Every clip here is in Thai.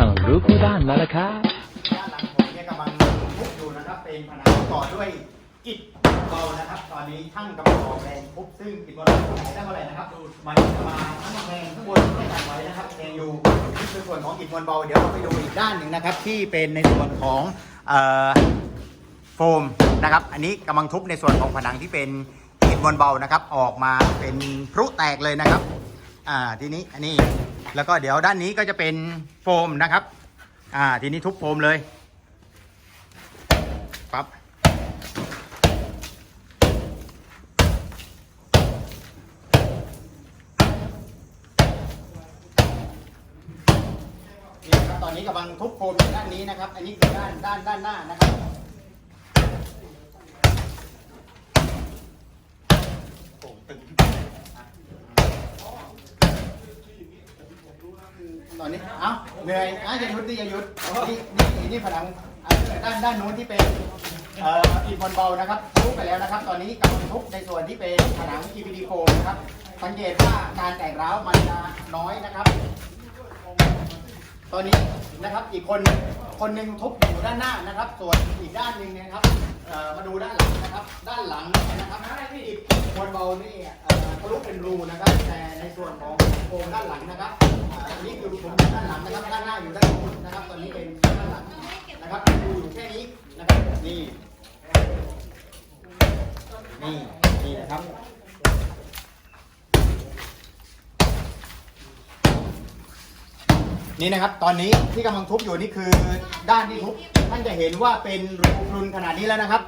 ช่างรู้คู่ด้านมาแล้วครับด้านหลังผมเนี่ยกำลังทุบอยู่นะครับ เป็นผนังก่อด้วยอิฐเบานะครับ ตอนนี้ช่างกำลังออกแรงทุบซึ่งอิฐบนไหนได้เท่าไหร่นะครับมันจะมาทั้งแรงข้างบนที่ตั้งไว้นะครับแรงอยู่นี่คือส่วนของอิฐมวลเบาเดี๋ยวเราไปดูอีกด้านหนึ่งนะครับ ที่เป็นในส่วนของโฟมนะครับ อันนี้กำลังทุบในส่วนของผนังที่เป็นอิฐมวลเบานะครับ ออกมาเป็นพลุแตกเลยนะครับ อ่าทีนี้อันนี้ แล้วก็เดี๋ยวด้านนี้ก็จะเป็นโฟมนะครับ อ่าทีนี้ทุบโฟมเลยปั๊บนี่นะครับตอนนี้กำลังทุบโฟมด้านนี้นะครับ อันนี้คือด้านด้านด้านหน้านะครับโอ้ตึงอะ ตอนนี้ เอ้าเหนื่อยอะอย่าหยุดดิอย่าหยุด นี่นี่นี่ผนังอะด้านด้านนู้นที่เป็นเอ่ออีกบอลเบานะครับทุบไปแล้วนะครับ ตอนนี้กำลังทุบในส่วนที่เป็นผนัง EPD โฟมนะครับ สังเกตว่าการแตกร้าวมันจะน้อยนะครับ ตอนนี้นะครับอีกคนคนหนึ่งทุบอยู่ด้านหน้านะครับ ส่วนอีกด้านหนึ่งเนยนะครับเอ่อมาดูด้านหลังนะครับ ด้านหลังนะครับที่บอลเบานี่เอ่อ ลุเป็นรูนะครับ แต่ในส่วนของโครงด้านหลังนะครับอันนี้คือผมด้านหลังนะครับด้านหน้าอยู่ด้านโน้นะครับ ตอนนี้เป็นด้านหลังนะครับดูอยู่แค่นี้นะครับนี่นี่นี่นะครับนี่นะครับ ตอนนี้ที่กำลังทุบอยู่นี่คือด้านที่ทุบท่านจะเห็นว่าเป็นรูพรุนขนาดนี้แล้วนะครับ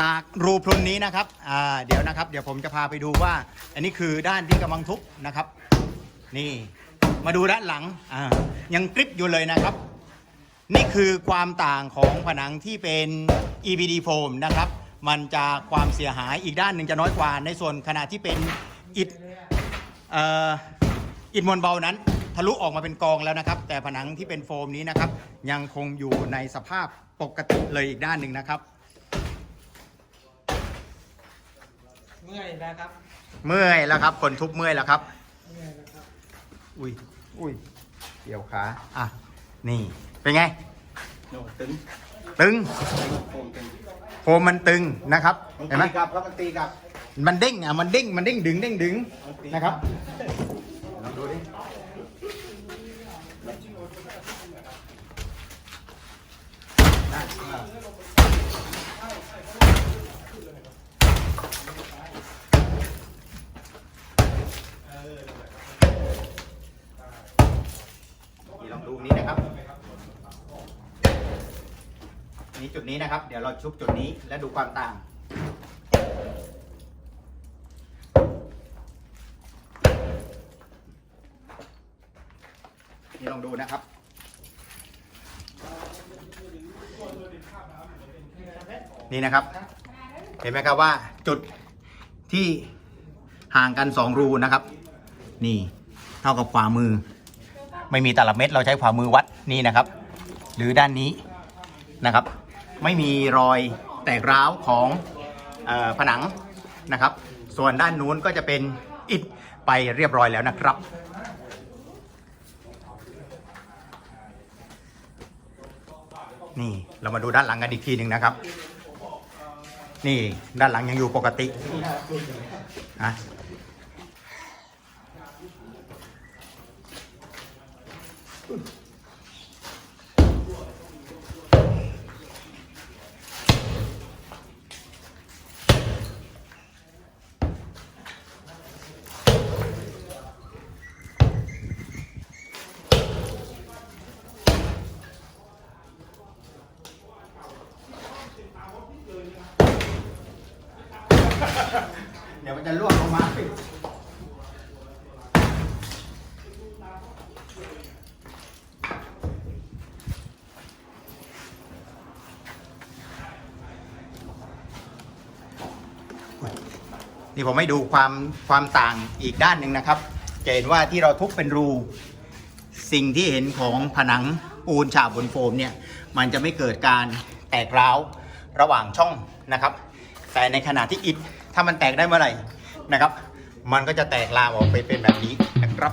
จากรูพรุนนี้นะครับอ่าเดี๋ยวนะครับ เดี๋ยวผมจะพาไปดูว่า อันนี้คือด้านที่กำลังทุบนะครับ นี่มาดูด้านหลังอ่ายังกริบอยู่เลยนะครับ นี่คือความต่างของผนังที่เป็น EPD โฟมนะครับ มันจะความเสียหายอีกด้านหนึ่งจะน้อยกว่า ในส่วนขณะที่เป็นอิฐเอ่ออิฐมวลเบานั้น ทะลุออกมาเป็นกองแล้วนะครับ แต่ผนังที่เป็นโฟมนี้นะครับ ยังคงอยู่ในสภาพปกติเลยอีกด้านหนึ่งนะครับ เมื่อยแล้วครับเมื่อยแล้วครับ คนทุบเมื่อยแล้วครับ เมื่อยแล้วครับอุ้ยอุ้ยเกี่ยวขาอะนี่เป็นไงโน่ตึงตึงโฟมตึงโฟมมันตึงนะครับมันเห็นไหมตีกลับครับมันตีกลับมันเด้งอะมันเด้งมันเด้งดึงเด้งดึงนะครับ ลองดูดิได้อ่า นี่ลองดูนี้นะครับ นี่จุดนี้นะครับ เดี๋ยวเราชุบจุดนี้และดูความต่างนี่ลองดูนะครับ นี่นะครับ เห็นไหมครับว่าจุดที่ห่างกันสองรูนะครับ นี่ เท่ากับฝ่ามือ ไม่มีตลับเม็ดเราใช้ฝ่ามือวัดนี่นะครับ หรือด้านนี้นะครับ ไม่มีรอยแตกร้าวของออผนังนะครับ ส่วนด้านนู้นก็จะเป็นอิฐไปเรียบร้อยแล้วนะครับ นี่เรามาดูด้านหลังกันอีกทีหนึ่งนะครับ นี่ด้านหลังยังอยู่ปกติอะ เดี๋ยวมันจะล่วงลงมานี่ผมให้ดูความความต่างอีกด้านหนึ่งนะครับจะเห็นว่าที่เราทุบเป็นรู สิ่งที่เห็นของผนังปูนฉาบบนโฟมเนี่ย มันจะไม่เกิดการแตกร้าวระหว่างช่องนะครับ แต่ในขณะที่อิฐ ถ้ามันแตกได้เมื่อไหร่นะครับ มันก็จะแตกลามออกไปเป็นแบบนี้นะครับ